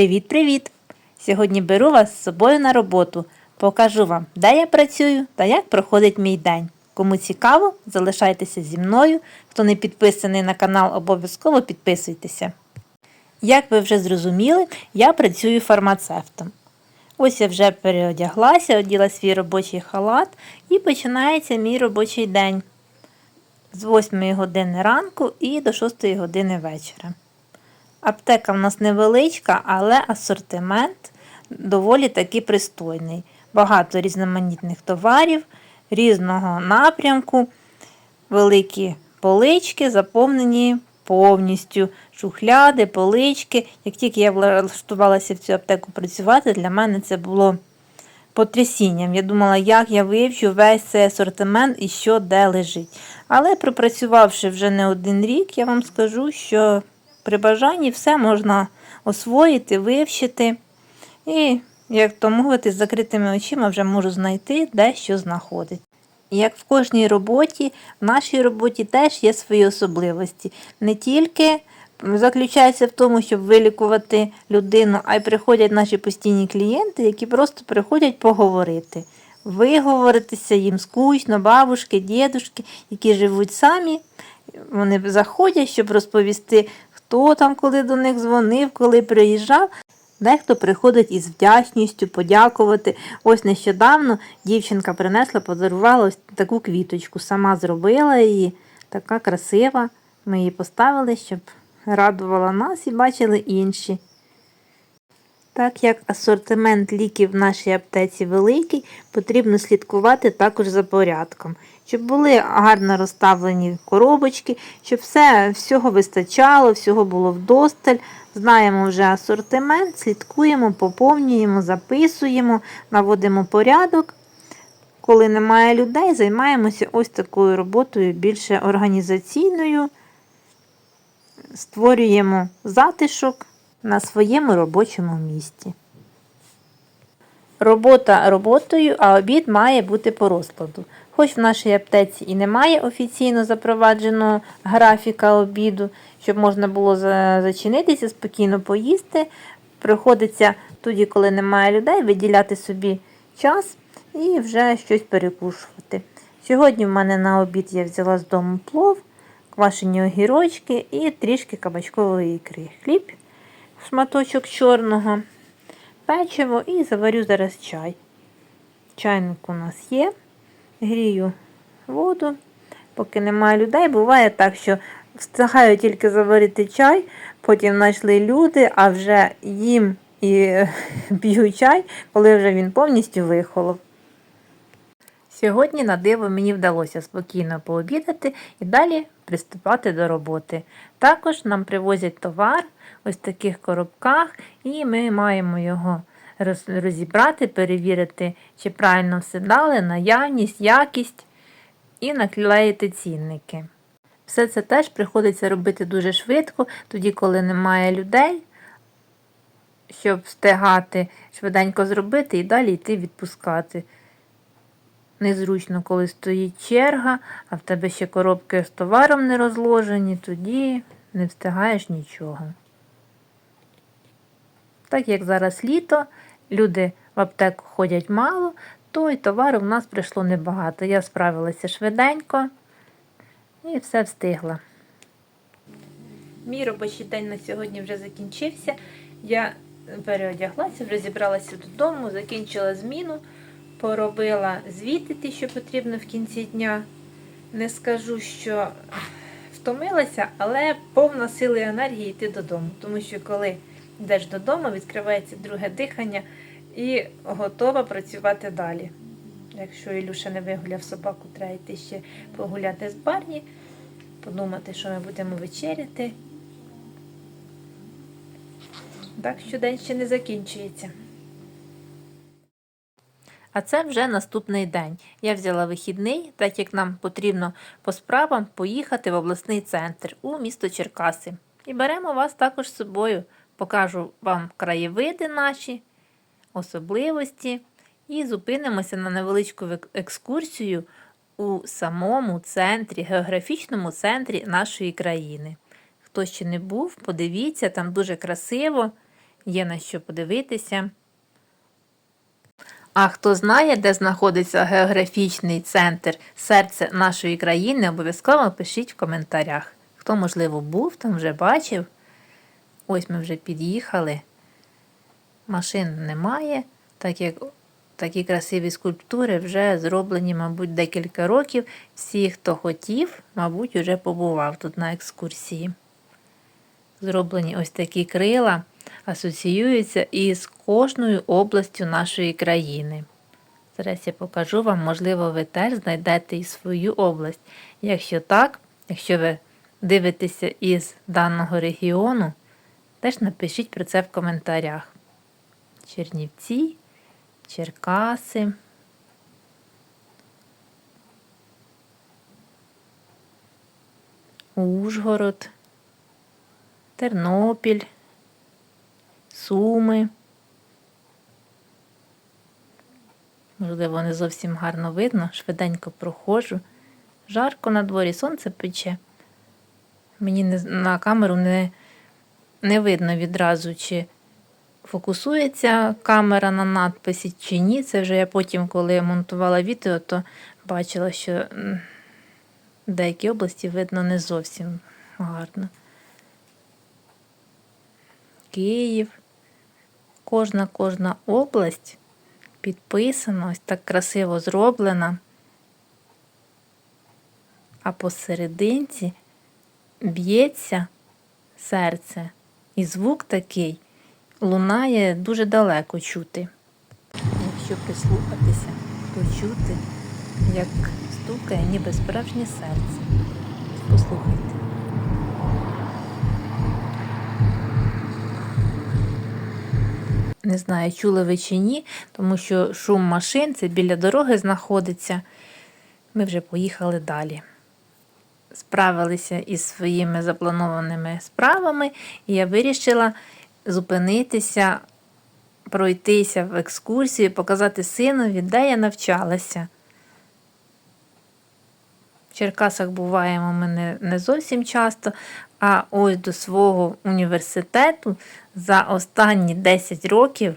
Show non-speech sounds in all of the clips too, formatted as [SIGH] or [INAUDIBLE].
Привіт-привіт! Сьогодні беру вас з собою на роботу. Покажу вам, де я працюю та як проходить мій день. Кому цікаво, залишайтеся зі мною. Хто не підписаний на канал, обов'язково підписуйтеся. Як ви вже зрозуміли, я працюю фармацевтом. Ось я вже переодяглася, оділа свій робочий халат і починається мій робочий день з 8 години ранку і до 6 години вечора. Аптека в нас невеличка, але асортимент доволі таки пристойний. Багато різноманітних товарів, різного напрямку, великі полички заповнені повністю. Шухляди, полички. Як тільки я влаштувалася в цю аптеку працювати, для мене це було потрясінням. Я думала, як я вивчу весь цей асортимент і що де лежить. Але пропрацювавши вже не один рік, я вам скажу, що при бажанні все можна освоїти, вивчити. І, як то мовити, з закритими очима вже можу знайти, де що знаходить. Як в кожній роботі, в нашій роботі теж є свої особливості. Не тільки заключається в тому, щоб вилікувати людину, а й приходять наші постійні клієнти, які просто приходять поговорити. Виговоритися їм скучно, бабушки, дідушки, які живуть самі. Вони заходять, щоб розповісти, хто там коли до них дзвонив, коли приїжджав. Дехто приходить із вдячністю, подякувати. Ось нещодавно дівчинка принесла, подарувала ось таку квіточку. Сама зробила її, така красива. Ми її поставили, щоб радувала нас і бачили інші. Так як асортимент ліків в нашій аптеці великий, потрібно слідкувати також за порядком, щоб були гарно розставлені коробочки, щоб все, всього вистачало, всього було вдосталь. Знаємо вже асортимент, слідкуємо, поповнюємо, записуємо, наводимо порядок. Коли немає людей, займаємося ось такою роботою більше організаційною, створюємо затишок на своєму робочому місці. Робота роботою, а обід має бути по розкладу. Хоч в нашій аптеці і немає офіційно запровадженого графіка обіду, щоб можна було зачинитися, спокійно поїсти. Приходиться тоді, коли немає людей, виділяти собі час і вже щось перекушувати. Сьогодні в мене на обід я взяла з дому плов, квашені огірочки і трішки кабачкової ікри. Хліб, шматочок чорного, печиво і заварю зараз чай. Чайник у нас є. Грію воду, поки немає людей. Буває так, що встигаю тільки заварити чай, потім знайшли люди, а вже їм і [LAUGHS] п'ю чай, коли вже він повністю вихолов. Сьогодні на диво мені вдалося спокійно пообідати і далі приступати до роботи. Також нам привозять товар ось таких коробках, і ми маємо його розібрати, перевірити, чи правильно все дали, наявність, якість і наклеїти цінники. Все це теж приходиться робити дуже швидко, тоді, коли немає людей, щоб встигати швиденько зробити і далі йти відпускати. Незручно, коли стоїть черга, а в тебе ще коробки з товаром не розложені, тоді не встигаєш нічого. Так як зараз літо, люди в аптеку ходять мало, то й товару в нас прийшло небагато. Я справилася швиденько і все встигла. Мій робочий день на сьогодні вже закінчився. Я переодяглася, вже зібралася додому, закінчила зміну, поробила звіти ті, що потрібно в кінці дня. Не скажу, що втомилася, але повна сили і енергії йти додому. Тому що коли йдеш додому, відкривається друге дихання і готова працювати далі. Якщо Ілюша не вигуляв собаку, треба йти ще погуляти з барні, подумати, що ми будемо вечеряти. Так що день ще не закінчується. А це вже наступний день. Я взяла вихідний, так як нам потрібно по справам поїхати в обласний центр у місто Черкаси. І беремо вас також з собою. Покажу вам краєвиди наші, особливості і зупинимося на невеличку екскурсію у самому центрі, географічному центрі нашої країни. Хто ще не був, подивіться, там дуже красиво. є на що подивитися. А хто знає, де знаходиться географічний центр серце нашої країни, обов'язково пишіть в коментарях. Хто, можливо, був там, вже бачив. Ось ми вже під'їхали. Машин немає, так як такі красиві скульптури вже зроблені, мабуть, декілька років. Всі, хто хотів, мабуть, вже побував тут на екскурсії. Зроблені ось такі крила, асоціюються із кожною областю нашої країни. Зараз я покажу вам, можливо, ви теж знайдете і свою область. Якщо так, якщо ви дивитеся із даного регіону, теж напишіть про це в коментарях. Чернівці, Черкаси. Ужгород, Тернопіль, Суми. Можливо, не зовсім гарно видно, швиденько проходжу. Жарко на дворі, сонце пече. Мені не, на камеру не, не видно відразу, чи фокусується камера на надписі чи ні. Це вже я потім, коли монтувала відео, то бачила, що м, деякі області видно не зовсім гарно. Київ. Кожна кожна область підписана, ось так красиво зроблена. А посерединці б'ється серце. І звук такий лунає дуже далеко чути. Якщо прислухатися, то чути, як стукає ніби справжнє серце. Послухайте. Не знаю, чули ви чи ні, тому що шум машин це біля дороги знаходиться. Ми вже поїхали далі. Справилися із своїми запланованими справами, і я вирішила зупинитися, пройтися в екскурсію, показати синові, де я навчалася. В Черкасах буваємо ми не, зовсім часто, а ось до свого університету за останні 10 років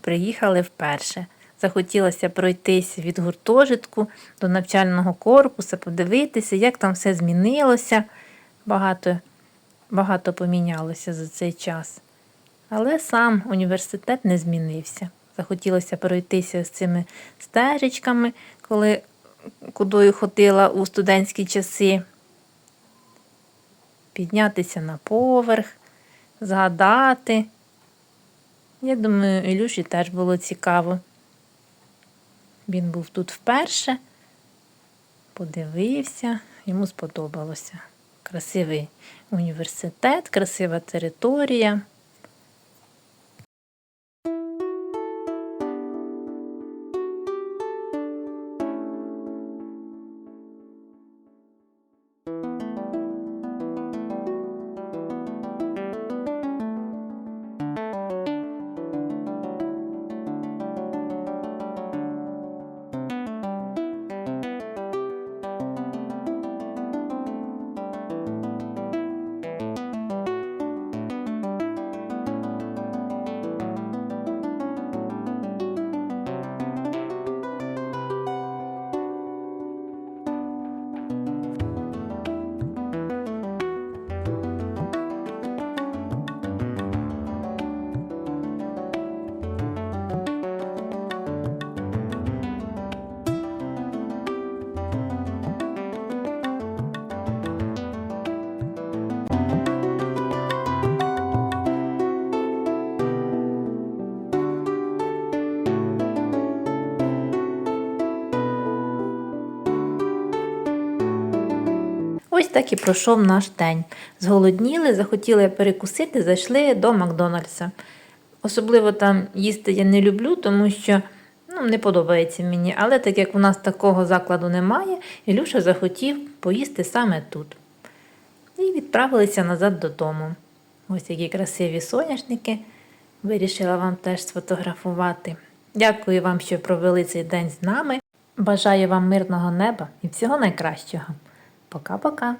приїхали вперше. Захотілося пройтися від гуртожитку до навчального корпусу, подивитися, як там все змінилося. Багато, багато помінялося за цей час. Але сам університет не змінився. Захотілося пройтися з цими стежечками, коли кудою ходила у студентські часи. Піднятися на поверх, згадати. Я думаю, Ілюші теж було цікаво. Він був тут вперше, подивився, йому сподобалося. Красивий університет, красива територія. Ось так і пройшов наш день. Зголодніли, захотіли перекусити, зайшли до Макдональдса. Особливо там їсти я не люблю, тому що ну, не подобається мені. Але так як у нас такого закладу немає, Ілюша захотів поїсти саме тут. І відправилися назад додому. Ось які красиві соняшники. Вирішила вам теж сфотографувати. Дякую вам, що провели цей день з нами. Бажаю вам мирного неба і всього найкращого. Пока-пока.